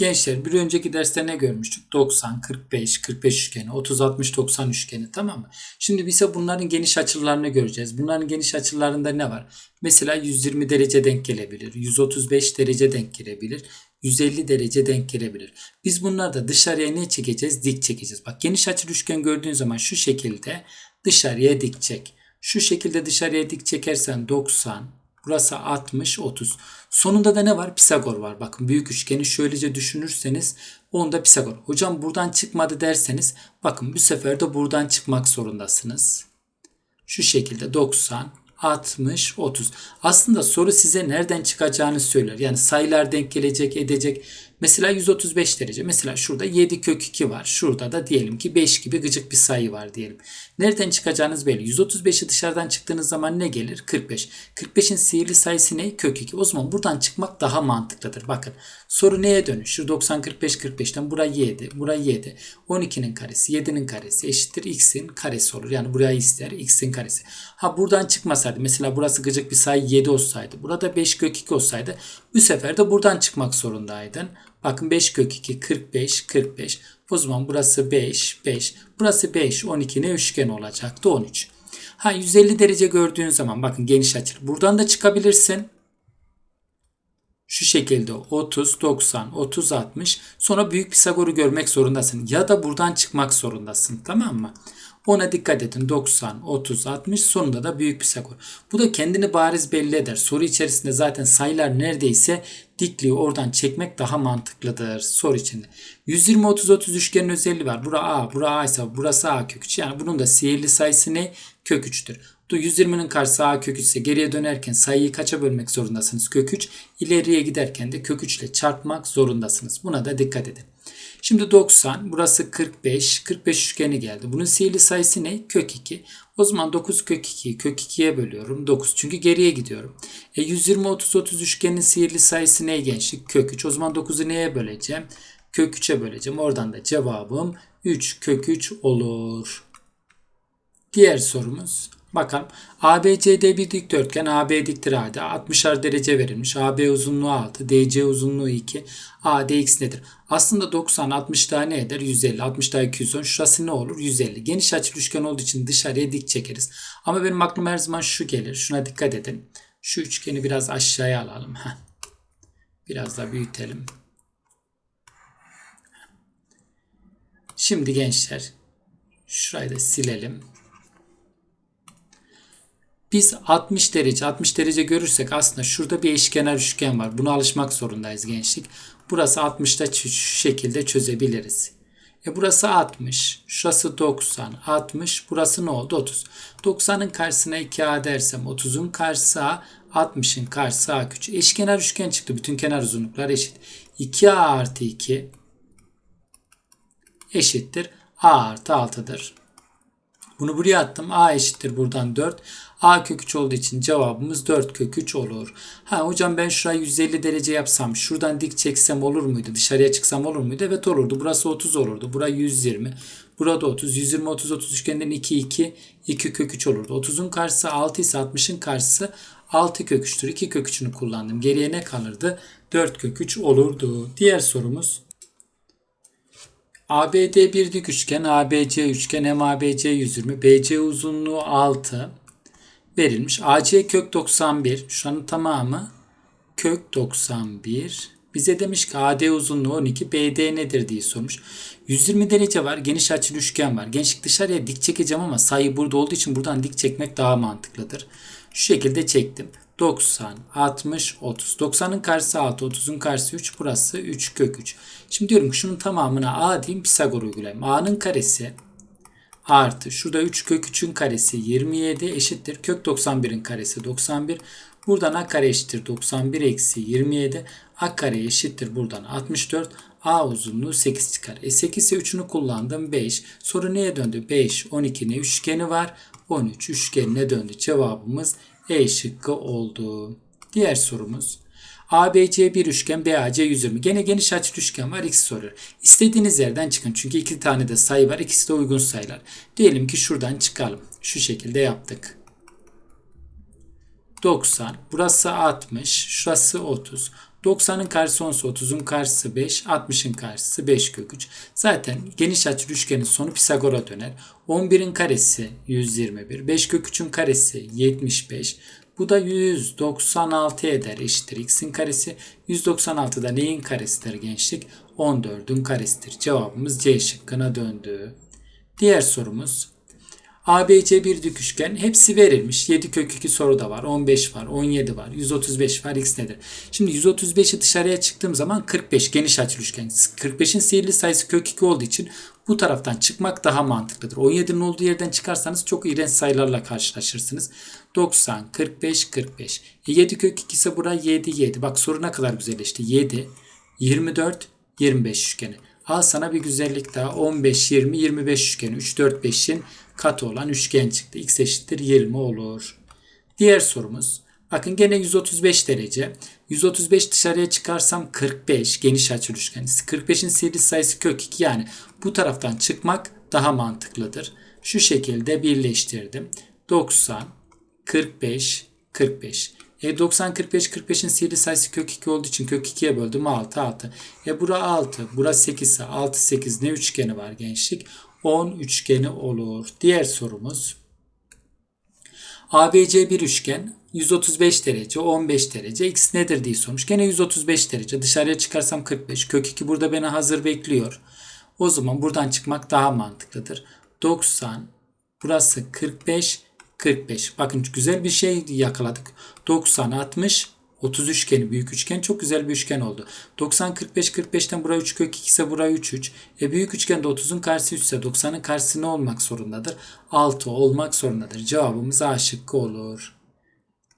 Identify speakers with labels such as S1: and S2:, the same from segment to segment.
S1: Gençler bir önceki derste ne görmüştük? 90, 45, 45 üçgeni, 30, 60, 90 üçgeni tamam mı? Şimdi bize bunların geniş açılarını göreceğiz. Bunların geniş açılarında ne var? Mesela 120 derece denk gelebilir, 135 derece denk gelebilir, 150 derece denk gelebilir. Biz bunlarda dışarıya ne çekeceğiz? Dik çekeceğiz. Bak geniş açılı üçgen gördüğün zaman şu şekilde dışarıya dik çek. Şu şekilde dışarıya dik çekersen 90, Burası 60, 30. Sonunda da ne var? Pisagor var. Bakın büyük üçgeni şöylece düşünürseniz onda Pisagor. Hocam buradan çıkmadı derseniz bakın bu sefer de buradan çıkmak zorundasınız. Şu şekilde 90, 60, 30. Aslında soru size nereden çıkacağını söyler. Yani sayılar denk gelecek, edecek. Mesela 135 derece. Mesela şurada 7 kök 2 var. Şurada da diyelim ki 5 gibi gıcık bir sayı var diyelim. Nereden çıkacağınız belli. 135'i dışarıdan çıktığınız zaman ne gelir? 45. 45'in sihirli sayısı ne? Kök 2. O zaman buradan çıkmak daha mantıklıdır. Bakın soru neye dönüşür? 90, 45, 45'ten buraya 7. Buraya 7. 12'nin karesi, 7'nin karesi eşittir x'in karesi olur. Yani buraya ister x'in karesi. Ha buradan çıkmasaydı mesela burası gıcık bir sayı 7 olsaydı. Burada 5 kök 2 olsaydı. Bu sefer de buradan çıkmak zorundaydın. Bakın 5 kök 2 45 45. O zaman burası 5 5. Burası 5 12 ne üçgen olacaktı 13. Ha 150 derece gördüğün zaman bakın geniş açılı. Buradan da çıkabilirsin. Şu şekilde 30 90 30 60 sonra büyük Pisagor'u görmek zorundasın ya da buradan çıkmak zorundasın tamam mı? Ona dikkat edin. 90, 30, 60 sonunda da büyük Pisagor. Bu da kendini bariz belli eder. Soru içerisinde zaten sayılar neredeyse dikliği oradan çekmek daha mantıklıdır soru içinde. 120, 30, 30 üçgenin özelliği var. Bura A, bura A ise burası A kök 3. Yani bunun da sihirli sayısı ne? Kök 3'tür. 120'nin karşısı A kök 3 ise geriye dönerken sayıyı kaça bölmek zorundasınız? Kök 3. İleriye giderken de kök 3 ile çarpmak zorundasınız. Buna da dikkat edin. Şimdi 90, burası 45, 45 üçgeni geldi. Bunun sihirli sayısı ne? Kök 2. O zaman 9 kök 2'yi kök 2'ye bölüyorum. 9 çünkü geriye gidiyorum. E 120, 30, 30 üçgenin sihirli sayısı ne gençlik? Kök 3. O zaman 9'u neye böleceğim? Kök 3'e böleceğim. Oradan da cevabım 3 kök 3 olur. Diğer sorumuz. Bakalım. ABCD bir dikdörtgen. AB diktir AD. 60'ar derece verilmiş. AB uzunluğu 6. DC uzunluğu 2. AD x nedir? Aslında 90 60 daha ne eder? 150. 60 daha 210. Şurası ne olur? 150. Geniş açılı üçgen olduğu için dışarıya dik çekeriz. Ama benim aklıma her zaman şu gelir. Şuna dikkat edin. Şu üçgeni biraz aşağıya alalım. Biraz da büyütelim. Şimdi gençler şurayı da silelim. Biz 60 derece 60 derece görürsek aslında şurada bir eşkenar üçgen var. Buna alışmak zorundayız gençlik. Burası 60'da şu şekilde çözebiliriz. E burası 60, şurası 90, 60, burası ne oldu? 30. 90'ın karşısına 2A dersem 30'un karşısı A, 60'ın karşısı A küçük. Eşkenar üçgen çıktı. Bütün kenar uzunluklar eşit. 2A artı 2 eşittir. A artı 6'dır. Bunu buraya attım. A eşittir buradan 4. A kök 3 olduğu için cevabımız 4 kök 3 olur. Ha hocam ben şurayı 150 derece yapsam şuradan dik çeksem olur muydu? Dışarıya çıksam olur muydu? Evet olurdu. Burası 30 olurdu. Burası 120. Burada 30. 120 30 30 üçgenden 2 2 2 kök 3 olurdu. 30'un karşısı 6 ise 60'ın karşısı 6 kök 3'tür. 2 kök 3'ünü kullandım. Geriye ne kalırdı? 4 kök 3 olurdu. Diğer sorumuz ABD bir dik üçgen, ABC üçgen, hem ABC 120, BC uzunluğu 6 verilmiş. AC kök 91, şuranın tamamı kök 91. Bize demiş ki AD uzunluğu 12, BD nedir diye sormuş. 120 derece var, geniş açılı üçgen var. Gençlik dışarıya dik çekeceğim ama sayı burada olduğu için buradan dik çekmek daha mantıklıdır. Şu şekilde çektim. 90, 60, 30. 90'ın karşısı 6, 30'un karşısı 3. Burası 3 kök 3. Şimdi diyorum ki şunun tamamına A diyeyim Pisagor uygulayayım. A'nın karesi artı şurada 3 kök 3'ün karesi 27 eşittir. Kök 91'in karesi 91. Buradan A kare eşittir 91 eksi 27. A kare eşittir buradan 64. A uzunluğu 8 çıkar. E 8 ise 3'ünü kullandım 5. Soru neye döndü? 5, 12 ne üçgeni var? 13 üçgenine döndü. Cevabımız E şıkkı oldu. Diğer sorumuz. ABC bir üçgen, BAC 120. Gene geniş açılı üçgen var. X soruyor. İstediğiniz yerden çıkın. Çünkü iki tane de sayı var. İkisi de uygun sayılar. Diyelim ki şuradan çıkalım. Şu şekilde yaptık. 90. Burası 60. Şurası 30. 90'ın karşısı 10 ise 30'un karşısı 5, 60'ın karşısı 5 kök 3. Zaten geniş açılı üçgenin sonu Pisagor'a döner. 11'in karesi 121, 5 kök 3'ün karesi 75. Bu da 196 eder eşittir x'in karesi. 196 da neyin karesidir gençlik? 14'ün karesidir. Cevabımız C şıkkına döndü. Diğer sorumuz ABC bir dik üçgen hepsi verilmiş. 7 kök 2 soru da var. 15 var. 17 var. 135 var. X nedir? Şimdi 135'i dışarıya çıktığım zaman 45 geniş açılı üçgen. 45'in sihirli sayısı kök 2 olduğu için bu taraftan çıkmak daha mantıklıdır. 17'nin olduğu yerden çıkarsanız çok iğrenç sayılarla karşılaşırsınız. 90, 45, 45. E 7 kök 2 ise bura 7, 7. Bak soru ne kadar güzelleşti. 7, 24, 25 üçgeni. Al sana bir güzellik daha. 15, 20, 25 üçgeni. 3, 4, 5'in katı olan üçgen çıktı. X eşittir 20 olur. Diğer sorumuz. Bakın gene 135 derece. 135 dışarıya çıkarsam 45 geniş açılı üçgen. 45'in sihirli sayısı kök 2 yani bu taraftan çıkmak daha mantıklıdır. Şu şekilde birleştirdim. 90, 45, 45. E 90, 45, 45'in sihirli sayısı kök 2 olduğu için kök 2'ye böldüm 6, 6. E bura 6, bura 8 ise 6, 8 ne üçgeni var gençlik? 10 üçgeni olur. Diğer sorumuz. ABC bir üçgen 135 derece 15 derece x nedir diye sormuş. Gene 135 derece dışarıya çıkarsam 45 kök 2 burada beni hazır bekliyor. O zaman buradan çıkmak daha mantıklıdır. 90 burası 45 45 bakın güzel bir şey yakaladık. 90 60 30 üçgeni büyük üçgen çok güzel bir üçgen oldu. 90 45 45'ten buraya 3 kök 2 ise buraya 3 3. E büyük üçgende 30'un karşısı 3 ise 90'ın karşısı ne olmak zorundadır? 6 olmak zorundadır. Cevabımız A şıkkı olur.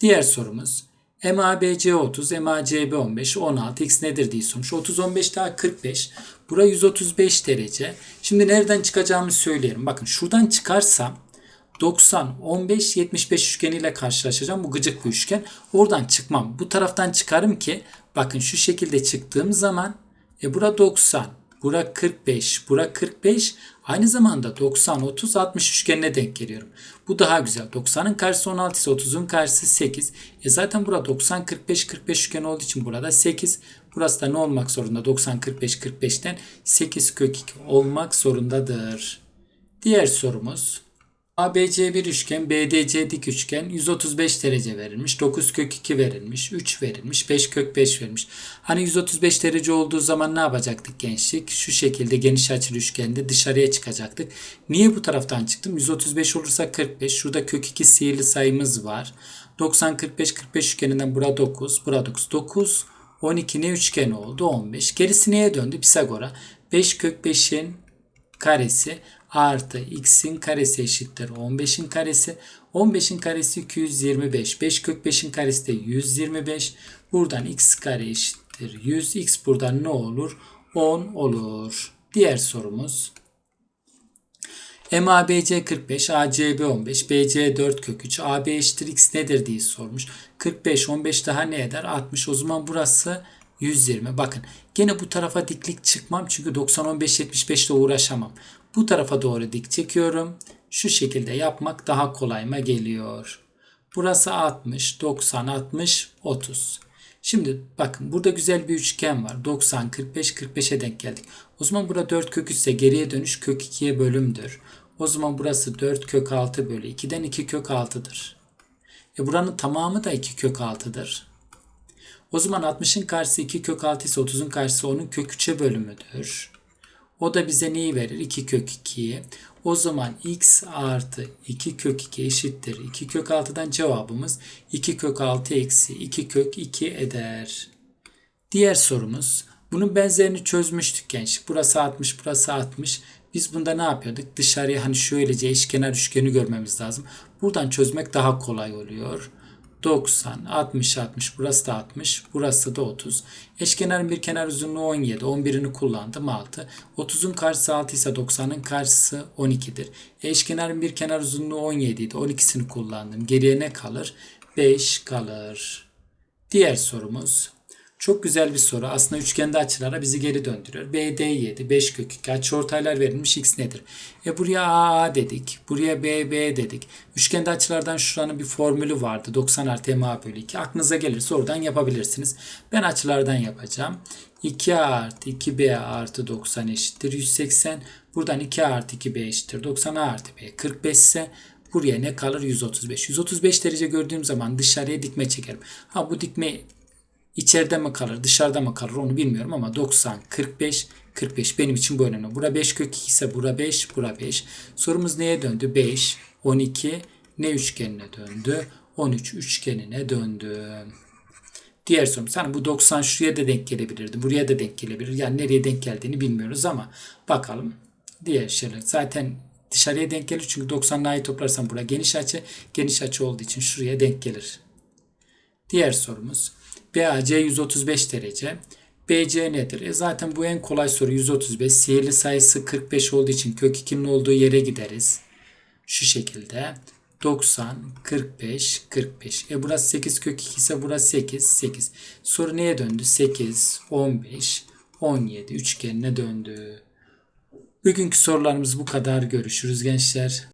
S1: Diğer sorumuz. MABC 30, MACB 15, 16, x nedir diye sormuş. 30, 15 daha 45. Bura 135 derece. Şimdi nereden çıkacağımı söyleyelim. Bakın şuradan çıkarsam 90, 15, 75 üçgeniyle karşılaşacağım. Bu gıcık bir üçgen. Oradan çıkmam. Bu taraftan çıkarım ki bakın şu şekilde çıktığım zaman e bura 90, bura 45, bura 45. Aynı zamanda 90, 30, 60 üçgenine denk geliyorum. Bu daha güzel. 90'ın karşısı 16 ise 30'un karşısı 8. E zaten bura 90, 45, 45 üçgen olduğu için burada 8. Burası da ne olmak zorunda? 90, 45, 45'ten 8 kök 2 olmak zorundadır. Diğer sorumuz. ABC bir üçgen, BDC dik üçgen 135 derece verilmiş. 9 kök 2 verilmiş. 3 verilmiş. 5 kök 5 verilmiş. Hani 135 derece olduğu zaman ne yapacaktık gençlik? Şu şekilde geniş açılı üçgende dışarıya çıkacaktık. Niye bu taraftan çıktım? 135 olursa 45. Şurada kök 2 sihirli sayımız var. 90 45 45 üçgeninden bura 9. Bura 9. 9 12 ne üçgen oldu? 15. Gerisi neye döndü? Pisagor'a. 5 kök 5'in karesi artı x'in karesi eşittir 15'in karesi. 15'in karesi 225. 5 kök 5'in karesi de 125. Buradan x kare eşittir 100. x buradan ne olur? 10 olur. Diğer sorumuz. MABC 45, ACB 15, BC 4 kök 3, AB eşittir x nedir diye sormuş. 45, 15 daha ne eder? 60. O zaman burası 120. Bakın gene bu tarafa diklik çıkmam çünkü 90, 15, 75 ile uğraşamam. Bu tarafa doğru dik çekiyorum. Şu şekilde yapmak daha kolayma geliyor. Burası 60, 90, 60, 30. Şimdi bakın burada güzel bir üçgen var. 90, 45, 45'e denk geldik. O zaman burada 4 kök 3 ise geriye dönüş kök 2'ye bölümdür. O zaman burası 4 kök 6 bölü 2'den 2 kök 6'dır. E buranın tamamı da 2 kök 6'dır. O zaman 60'ın karşısı 2 kök 6 ise 30'un karşısı onun kök 3'e bölümüdür. O da bize neyi verir? 2 kök 2'yi. O zaman x artı 2 kök 2 eşittir. 2 kök 6'dan cevabımız 2 kök 6 eksi 2 kök 2 eder. Diğer sorumuz. Bunun benzerini çözmüştük gençlik. Burası 60, burası 60. Biz bunda ne yapıyorduk? Dışarıya hani şöylece eşkenar üçgeni görmemiz lazım. Buradan çözmek daha kolay oluyor. 90, 60, 60. Burası da 60. Burası da 30. Eşkenarın bir kenar uzunluğu 17. 11'ini kullandım 6. 30'un karşısı 6 ise 90'ın karşısı 12'dir. Eşkenarın bir kenar uzunluğu 17 idi. 12'sini kullandım. Geriye ne kalır? 5 kalır. Diğer sorumuz. Çok güzel bir soru. Aslında üçgende açılara bizi geri döndürüyor. BD 7, 5 kök 2. Açıortaylar verilmiş x nedir? E buraya AA dedik. Buraya BB dedik. Üçgende açılardan şuranın bir formülü vardı. 90 artı MA bölü 2. Aklınıza gelirse oradan yapabilirsiniz. Ben açılardan yapacağım. 2A artı 2B artı 90 eşittir 180. Buradan 2A artı 2B eşittir 90A artı B 45 ise buraya ne kalır? 135. 135 derece gördüğüm zaman dışarıya dikme çekerim. Ha bu dikme içeride mi kalır dışarıda mı kalır onu bilmiyorum ama 90, 45, 45 benim için bu önemli. Bura 5 kök 2 ise bura 5, bura 5. Sorumuz neye döndü? 5, 12 ne üçgenine döndü? 13 üçgenine döndü. Diğer sorumuz hani bu 90 şuraya da denk gelebilirdi. Buraya da denk gelebilir. Yani nereye denk geldiğini bilmiyoruz ama bakalım. Diğer şeyler zaten dışarıya denk gelir. Çünkü 90'ın a'yı toplarsam bura geniş açı. Geniş açı olduğu için şuraya denk gelir. Diğer sorumuz. BAC 135 derece. BC nedir? E zaten bu en kolay soru 135. Sihirli sayısı 45 olduğu için kök 2'nin olduğu yere gideriz. Şu şekilde. 90, 45, 45. E burası 8 kök 2 ise burası 8, 8. Soru neye döndü? 8, 15, 17 üçgenine döndü. Bugünkü sorularımız bu kadar. Görüşürüz gençler.